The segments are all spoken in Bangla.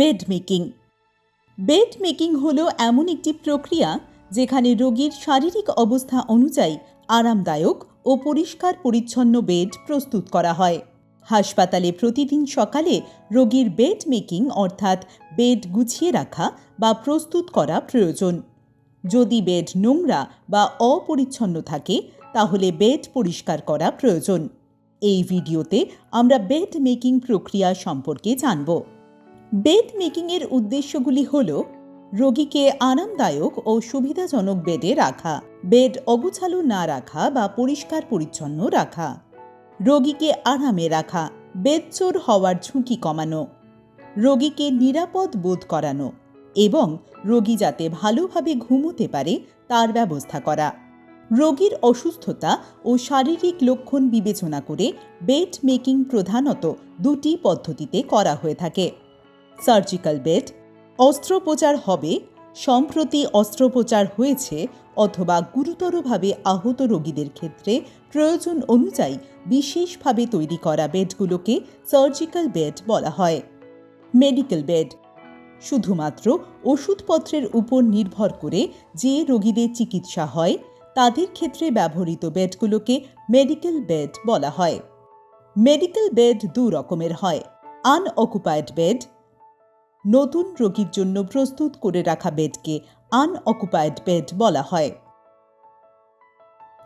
বেড মেকিং বেড মেকিং হল এমন একটি প্রক্রিয়া যেখানে রোগীর শারীরিক অবস্থা অনুযায়ী আরামদায়ক ও পরিষ্কার পরিচ্ছন্ন বেড প্রস্তুত করা হয়। হাসপাতালে প্রতিদিন সকালে রোগীর বেড মেকিং অর্থাৎ বেড গুছিয়ে রাখা বা প্রস্তুত করা প্রয়োজন। যদি বেড নোংরা বা অপরিচ্ছন্ন থাকে, তাহলে বেড পরিষ্কার করা প্রয়োজন। এই ভিডিওতে আমরা বেড মেকিং প্রক্রিয়া সম্পর্কে জানব। বেড মেকিংয়ের উদ্দেশ্যগুলি হল রোগীকে আরামদায়ক ও সুবিধাজনক বেডে রাখা, বেড অগুছালো না রাখা বা পরিষ্কার পরিচ্ছন্ন রাখা, রোগীকে আরামে রাখা বেদচোর হওয়ার ঝুঁকি কমানো, রোগীকে নিরাপদ বোধ করানো এবং রোগী যাতে ভালোভাবে ঘুমোতে পারে তার ব্যবস্থা করা, রোগীর অসুস্থতা ও শারীরিক লক্ষণ বিবেচনা করে বেড মেকিং প্রধানত দুটি পদ্ধতিতে করা হয়ে থাকে। সার্জিক্যাল বেড অস্ত্রোপচার হবে, সম্প্রতি অস্ত্রোপচার হয়েছে অথবা গুরুতরভাবে আহত রোগীদের ক্ষেত্রে প্রয়োজন অনুযায়ী বিশেষভাবে তৈরি করা বেডগুলোকে সার্জিক্যাল বেড বলা হয়। মেডিকেল বেড শুধুমাত্র ওষুধপত্রের উপর নির্ভর করে যে রোগীদের চিকিৎসা হয়, তাদের ক্ষেত্রে ব্যবহৃত বেডগুলোকে মেডিকেল বেড বলা হয়। মেডিকেল বেড দু রকমের হয়। আনঅকুপায়েড বেড নতুন রোগীর জন্য প্রস্তুত করে রাখা বেডকে আনঅকুপায়েড বেড বলা হয়।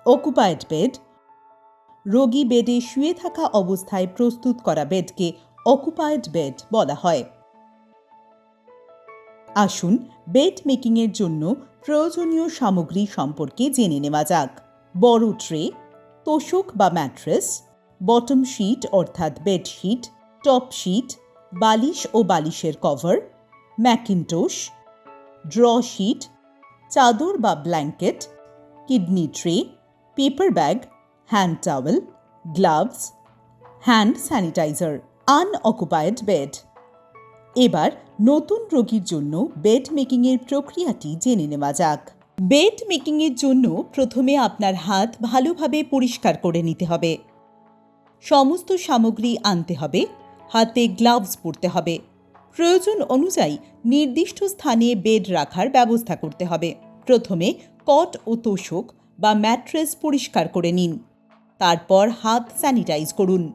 অকুপায়েড বেড রোগী বেডে শুয়ে থাকা অবস্থায় প্রস্তুত করা বেডকে অকুপায়েড বেড বলা হয়। আসুন বেড মেকিংয়ের জন্য প্রয়োজনীয় সামগ্রী সম্পর্কে জেনে নেওয়া যাক। বড় ট্রে, তোষক বা ম্যাট্রেস বটম শিট অর্থাৎ বেডশিট টপ শিট বালিশ ও বালিশের কভার, ম্যাকিনটোশ, ড্র শিট, চাদর বা blanket, kidney tray, paper bag, hand towel, gloves, hand sanitiser unoccupied bed. এবার নতুন রোগীর জন্য বেড মেকিংয়ের প্রক্রিয়াটি জেনে নেওয়া যাক। বেড মেকিংয়ের জন্য প্রথমে আপনার হাত ভালোভাবে পরিষ্কার করে নিতে হবে। সমস্ত সামগ্রী আনতে হবে হাতে গ্লাভস পরতে হবে। প্রয়োজন অনুযায়ী নির্দিষ্ট স্থানে বেড রাখার ব্যবস্থা করতে হবে। প্রথমে কট ও তোষক বা ম্যাট্রেস পরিষ্কার করে নিন। তারপর হাত স্যানিটাইজ করুন।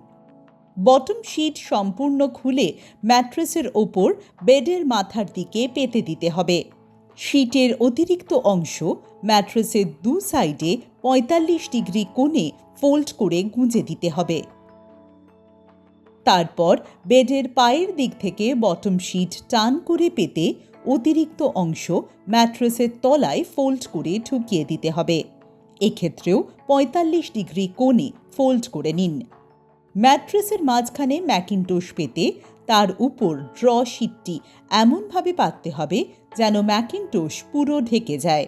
বটম শিট সম্পূর্ণ খুলে ম্যাট্রেসের ওপর বেডের মাথার দিকে পেতে দিতে হবে। শিটের অতিরিক্ত অংশ ম্যাট্রেসের দু সাইডে পঁয়তাল্লিশ ডিগ্রি কোণে ফোল্ড করে গুঁজে দিতে হবে। তারপর বেডের পায়ের দিক থেকে বটম শিট টান করে পেতে অতিরিক্ত অংশ ম্যাট্রেসের তলায় ফোল্ড করে ঢুকিয়ে দিতে হবে। এক্ষেত্রেও পঁয়তাল্লিশ ডিগ্রি কোণে ফোল্ড করে নিন। ম্যাট্রেসের মাঝখানে ম্যাকিনটোশ পেতে তার উপর ড্র শিটটি এমনভাবে পাততে হবে যেন ম্যাকিনটোশ পুরো ঢেকে যায়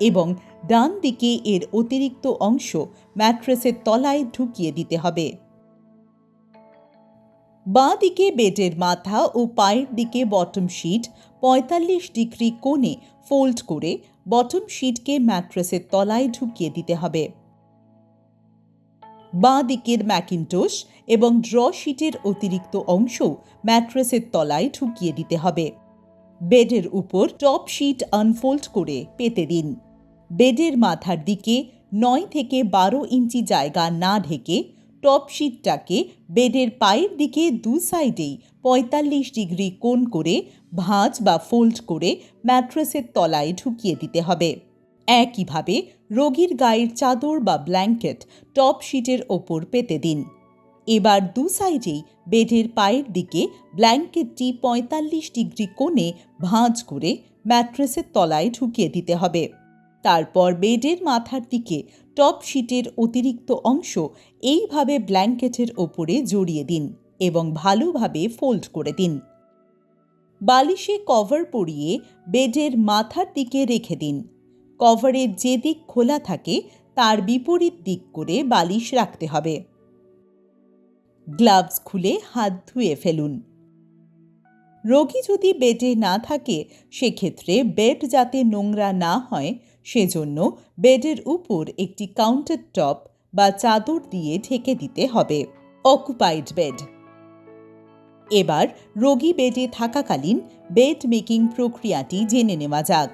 এবং ডান দিকে এর অতিরিক্ত অংশ ম্যাট্রেসের তলায় ঢুকিয়ে দিতে হবে। বাঁ দিকে বেডের মাথা ও পায়ের দিকে বটম শিট পঁয়তাল্লিশ ডিগ্রি কোণে ফোল্ড করে বটম শিটকে ম্যাট্রেসের তলায় ঢুকিয়ে দিতে হবে। বাঁ দিকের ম্যাকিনটোশ এবং ড্র শিটের অতিরিক্ত অংশ ম্যাট্রেসের তলায় ঢুকিয়ে দিতে হবে। বেডের উপর টপ শিট আনফোল্ড করে পেতে দিন। বেডের মাথার দিকে নয় থেকে বারো ইঞ্চি জায়গা না ঢেকে টপ শিটটাকে বেডের পায়ের দিকে দু সাইডেই পঁয়তাল্লিশ ডিগ্রি কোণ করে ভাঁজ বা ফোল্ড করে ম্যাট্রেসের তলায় ঢুকিয়ে দিতে হবে। একইভাবে রোগীর গায়ের চাদর বা ব্ল্যাঙ্কেট টপ শিটের ওপর পেতে দিন। এবার দু সাইডেই বেডের পায়ের দিকে ব্ল্যাঙ্কেটটি পঁয়তাল্লিশ ডিগ্রি কোণে ভাঁজ করে ম্যাট্রেসের তলায় ঢুকিয়ে দিতে হবে। তারপর বেডের মাথার দিকে টপ শিটের অতিরিক্ত অংশ এইভাবে ব্ল্যাঙ্কেটের ওপরে জড়িয়ে দিন এবং ভালোভাবে ফোল্ড করে দিন। বালিশে কভার পরিয়ে বেডের মাথার দিকে রেখে দিন। কভারের যে দিক খোলা থাকে তার বিপরীত দিক করে বালিশ রাখতে হবে। গ্লাভস খুলে হাত ধুয়ে ফেলুন। রোগী যদি বেডে না থাকে, সেক্ষেত্রে বেড যাতে নোংরা না হয় সেজন্য বেডের উপর একটি কাউন্টার টপ বা চাদর দিয়ে ঢেকে দিতে হবে। অকুপাইড বেড এবার রোগী বেডে থাকাকালীন বেড মেকিং প্রক্রিয়াটি জেনে নেওয়া যাক।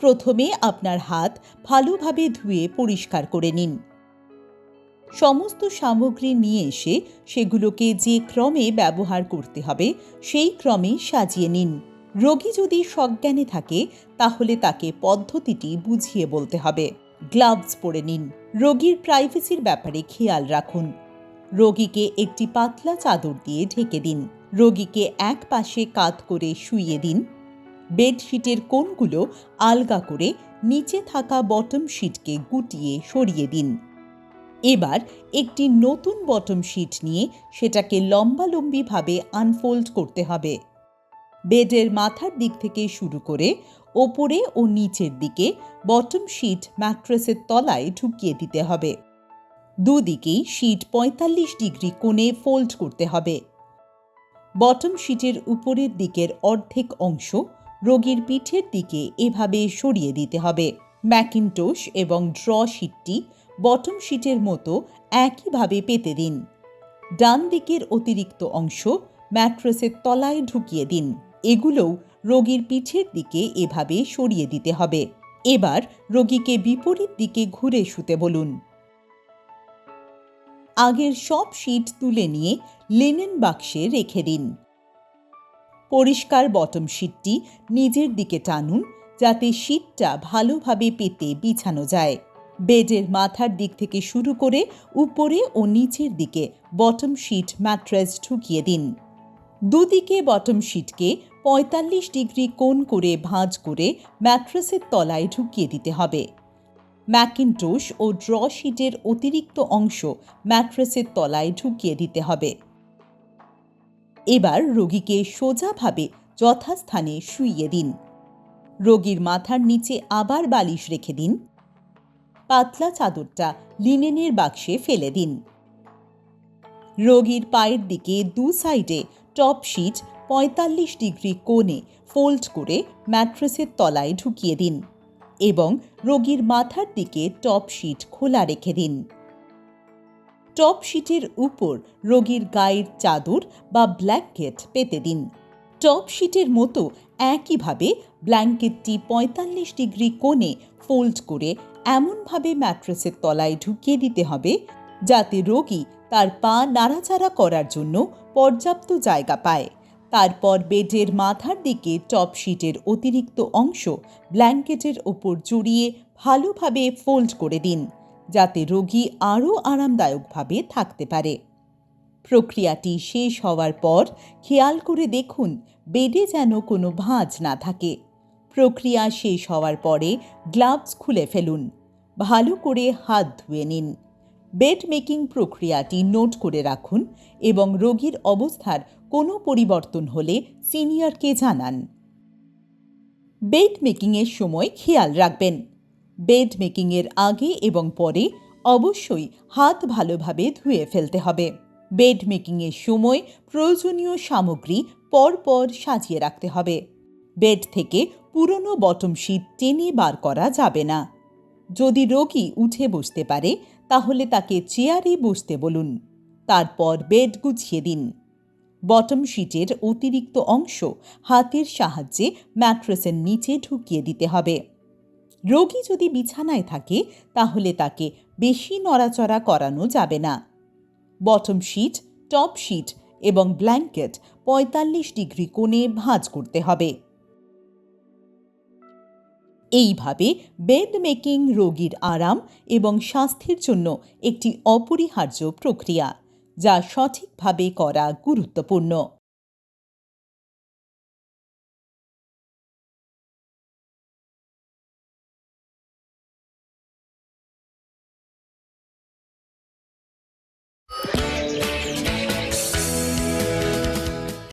প্রথমে আপনার হাত ভালোভাবে ধুয়ে পরিষ্কার করে নিন। সমস্ত সামগ্রী নিয়ে এসে সেগুলোকে যে ক্রমে ব্যবহার করতে হবে, সেই ক্রমে সাজিয়ে নিন। রোগী যদি সজ্ঞানে থাকে, তাহলে তাকে পদ্ধতিটি বুঝিয়ে বলতে হবে। গ্লাভস পরে নিন। রোগীর প্রাইভেসির ব্যাপারে খেয়াল রাখুন। রোগীকে একটি পাতলা চাদর দিয়ে ঢেকে দিন। রোগীকে এক পাশে কাত করে শুইয়ে দিন। বেডশিটের কোণগুলো আলগা করে নিচে থাকা বটম শিটকে গুটিয়ে সরিয়ে দিন। এবার একটি নতুন বটম শিট নিয়ে সেটাকে লম্বালম্বিভাবে আনফোল্ড করতে হবে। বেডের মাথার দিক থেকে শুরু করে ওপরে ও নিচের দিকে বটম শিট ম্যাট্রেসের তলায় ঢুকিয়ে দিতে হবে। দুদিকেই শিট পঁয়তাল্লিশ ডিগ্রি কোণে ফোল্ড করতে হবে। বটম শিটের উপরের দিকের অর্ধেক অংশ রোগীর পিঠের দিকে এভাবে সরিয়ে দিতে হবে। ম্যাকিনটোশ এবং ড্র শিটটি বটম শিটের মতো একইভাবে পেতে দিন। ডান দিকের অতিরিক্ত অংশ ম্যাট্রেসের তলায় ঢুকিয়ে দিন। এগুলোও রোগীর পিঠের দিকে এভাবে সরিয়ে দিতে হবে। এবার রোগীকে বিপরীত দিকে ঘুরে শুতে বলুন। আগের সব শীট তুলে নিয়ে লেনেন বাক্সে রেখে দিন। পরিষ্কার বটম শীটটি নিজের দিকে টানুন যাতে শীটটা ভালোভাবে পেতে বিছানো যায়। বেডের মাথার দিক থেকে শুরু করে উপরে ও নিচের দিকে বটম শীট ম্যাট্রেস ঢুকিয়ে দিন। দুদিকে বটম শীটকে পঁয়তাল্লিশ ডিগ্রি কোণ করে ভাঁজ করে ম্যাট্রেসের তলায় ঢুকিয়ে দিতে হবে। ম্যাকিনটোশ ও ড্র শিটের অতিরিক্ত অংশ ম্যাট্রেসের তলায় ঢুকিয়ে দিতে হবে। এবার রোগীকে সোজাভাবে যথাস্থানে শুইয়ে দিন। রোগীর মাথার নিচে আবার বালিশ রেখে দিন। পাতলা চাদরটা লিনেনের বাক্সে ফেলে দিন। রোগীর পায়ের দিকে দু সাইডে টপ শিট পঁয়তাল্লিশ ডিগ্রি কোণে ফোল্ড করে ম্যাট্রেসের তলায় ঢুকিয়ে দিন এবং রোগীর মাথার দিকে টপ শিট খোলা রেখে দিন। টপ শিটের উপর রোগীর গায়ের চাদর বা ব্ল্যাঙ্কেট পেতে দিন। টপ শিটের মতো একইভাবে ব্ল্যাঙ্কেটটি পঁয়তাল্লিশ ডিগ্রি কোণে ফোল্ড করে এমনভাবে ম্যাট্রেসের তলায় ঢুকিয়ে দিতে হবে যাতে রোগী তার পা নাড়াচাড়া করার জন্য পর্যাপ্ত জায়গা পায়। তারপর বেডের মাথার দিকে টপ শিটের অতিরিক্ত অংশ ব্ল্যাঙ্কেটের ওপর জড়িয়ে ভালোভাবে ফোল্ড করে দিন, যাতে রোগী আরও আরামদায়কভাবে থাকতে পারে। প্রক্রিয়াটি শেষ হওয়ার পর খেয়াল করে দেখুন, বেডে যেন কোনো ভাঁজ না থাকে। প্রক্রিয়া শেষ হওয়ার পরে গ্লাভস খুলে ফেলুন। ভালো করে হাত ধুয়ে নিন। বেড মেকিং প্রক্রিয়াটি নোট করে রাখুন এবং রোগীর অবস্থার কোনো পরিবর্তন হলে সিনিয়রকে জানান। বেড মেকিংয়ের সময় খেয়াল রাখবেন। বেড মেকিংয়ের আগে এবং পরে অবশ্যই হাত ভালোভাবে ধুয়ে ফেলতে হবে। বেড মেকিংয়ের সময় প্রয়োজনীয় সামগ্রী পরপর সাজিয়ে রাখতে হবে। বেড থেকে পুরনো বটম শীট টেনে বার করা যাবে না। যদি রোগী উঠে বসতে পারে তাহলে তাকে চেয়ারে বসতে বলুন। তারপর বেড গুছিয়ে দিন। বটম শিটের অতিরিক্ত অংশ হাতের সাহায্যে ম্যাট্রেসের নিচে ঢুকিয়ে দিতে হবে। রোগী যদি বিছানায় থাকে, তাহলে তাকে বেশি নড়াচড়া করানো যাবে না। বটম শিট, টপ শিট এবং ব্ল্যাঙ্কেট পঁয়তাল্লিশ ডিগ্রি কোণে ভাঁজ করতে হবে। এইভাবে বেড মেকিং রোগীর আরাম এবং স্বাস্থ্যের জন্য একটি অপরিহার্য প্রক্রিয়া, যা সঠিকভাবে করা গুরুত্বপূর্ণ।